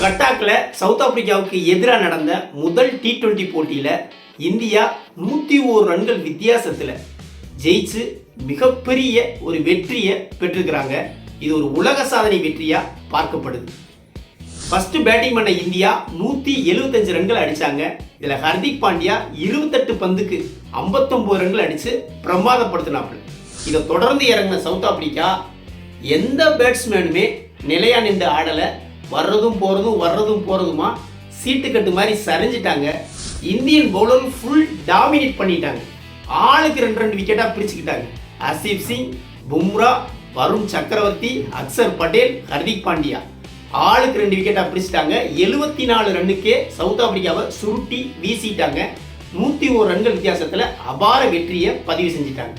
கட்டாக்கில் சவுத் ஆப்பிரிக்காவுக்கு எதிராக நடந்த முதல் டி டுவெண்ட்டி போட்டியில் இந்தியா நூற்றி ஓரு ரன்கள் வித்தியாசத்தில் ஜெயிச்சு மிகப்பெரிய ஒரு வெற்றியை பெற்றிருக்கிறாங்க. இது ஒரு உலக சாதனை வெற்றியாக பார்க்கப்படுது. ஃபஸ்ட்டு பேட்டிங் பண்ண இந்தியா நூற்றி எழுபத்தஞ்சு ரன்கள் அடித்தாங்க இதில் ஹர்திக் பாண்டியா இருபத்தெட்டு பந்துக்கு 59 ரன்கள் அடித்து பிரமாதப்படுத்தினாப்புல. இதை தொடர்ந்து இறங்கின சவுத் ஆப்பிரிக்கா எந்த பேட்ஸ்மேனுமே நிலையா நின்று ஆடலை. வர்றதும் போகிறதும் வர்றதும் போகிறதுமா சீட்டுக்கட்டு மாதிரி சரிஞ்சிட்டாங்க. இந்தியன் பவுலர் ஃபுல் டாமினேட் பண்ணிட்டாங்க. ஆளுக்கு ரெண்டு ரெண்டு விக்கெட்டாக பிரிச்சுக்கிட்டாங்க. அசீப் சிங் பும்ரா வருண் சக்கரவர்த்தி அக்சர் பட்டேல் ஹர்திக் பாண்டியா. ஆளுக்கு ரெண்டு விக்கெட்டாக பிடிச்சிட்டாங்க எழுபத்தி நாலு ரன்னுக்கே சவுத் ஆப்பிரிக்காவை சுருட்டி வீசிட்டாங்க. நூற்றி ஒரு ரன்கள் வித்தியாசத்தில் அபார வெற்றியை பதிவு செஞ்சிட்டாங்க.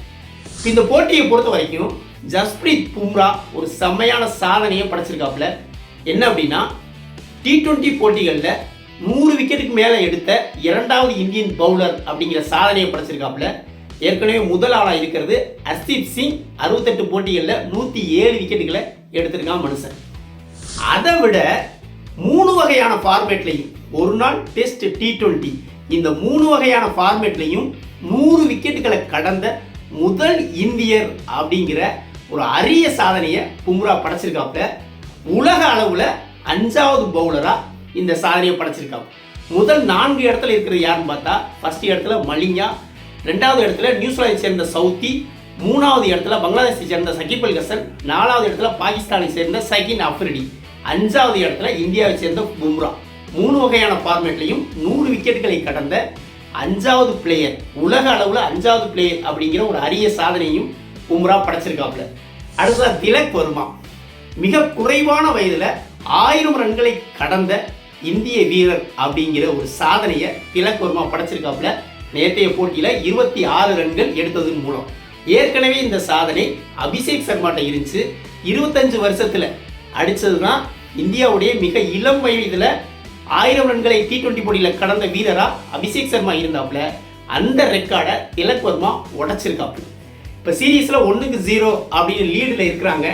இந்த போட்டியை பொறுத்த வரைக்கும் ஜஸ்பிரீத் பும்ரா ஒரு செம்மையான சாதனையை படைச்சிருக்காப்புல. என்ன அப்படின்னா டி டுவெண்ட்டி போட்டிகளில் நூறு விக்கெட்டுக்கு மேலே எடுத்த இரண்டாவது இந்தியன் பவுலர் அப்படிங்கிற சாதனையை படைச்சிருக்காப்புல. ஏற்கனவே முதல் ஆளாக இருக்கிறது அர்ஷிப் சிங். அறுபத்தெட்டு போட்டிகளில் நூற்றி ஏழு விக்கெட்டுகளை எடுத்திருக்கான் மனுஷன். அதை விட மூணு வகையான ஃபார்மேட்லையும் ஒரு நாள் டெஸ்ட் டி டுவெண்ட்டி இந்த மூணு வகையான ஃபார்மேட்லையும் நூறு விக்கெட்டுகளை கடந்த முதல் இந்தியர் அப்படிங்கிற ஒரு அரிய சாதனையை பும்ரா படைச்சிருக்காப்புல. உலக அளவில் அஞ்சாவது பவுலராக இந்த சாதனையை படைச்சிருக்காங்க. முதல் நான்கு இடத்துல இருக்கிறது யாருன்னு பார்த்தா ஃபர்ஸ்ட் இடத்துல மலிங்கா ரெண்டாவது இடத்துல நியூசிலாந்தை சேர்ந்த சவுத்தி மூணாவது இடத்துல பங்களாதேஷை சேர்ந்த சகிப் அல் ஹசன் நாலாவது இடத்துல பாகிஸ்தானை சேர்ந்த சகின் அஃப்ரிடி அஞ்சாவது இடத்துல இந்தியாவை சேர்ந்த பும்ரா. மூணு வகையான ஃபார்மேட்லையும் நூறு விக்கெட்டுகளை கடந்த அஞ்சாவது பிளேயர் உலக அளவில் அஞ்சாவது பிளேயர் அப்படிங்கிற ஒரு அரிய சாதனையும் பும்ரா படைச்சிருக்காப்புல. அடுத்ததா திலக் வர்மா. மிக குறைவான வயதில் ஆயிரம் ரன்களை கடந்த இந்திய வீரர் அப்படிங்கிற ஒரு சாதனையை திலக் வர்மா படைச்சிருக்காப்புல. நேற்றைய போட்டியில் இருபத்தி ஆறு ரன்கள் எடுத்ததன் மூலம். ஏற்கனவே இந்த சாதனை அபிஷேக் சர்மாட்ட இருந்துச்சு. இருபத்தஞ்சு வருஷத்தில் அடித்தது தான் இந்தியாவுடைய மிக இளம் வயதில் ஆயிரம் ரன்களை டி டுவெண்ட்டி போட்டியில் கடந்த வீரராக அபிஷேக் சர்மா இருந்தாப்புல. அந்த ரெக்கார்டை திலக் வர்மா உடைச்சிருக்காப்புல. இப்போ சீரீஸில் ஒன்றுக்கு ஜீரோ அப்படின்னு லீடில் இருக்கிறாங்க.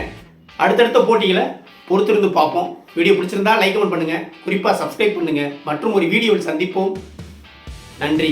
அடுத்தடுத்த போட்டிகளை பொறுத்திருந்து பார்ப்போம். வீடியோ பிடிச்சிருந்தா லைக் கமெண்ட் பண்ணுங்கள் குறிப்பாக சப்ஸ்கிரைப் பண்ணுங்கள் மற்றும் ஒரு வீடியோவில் சந்திப்போம். நன்றி.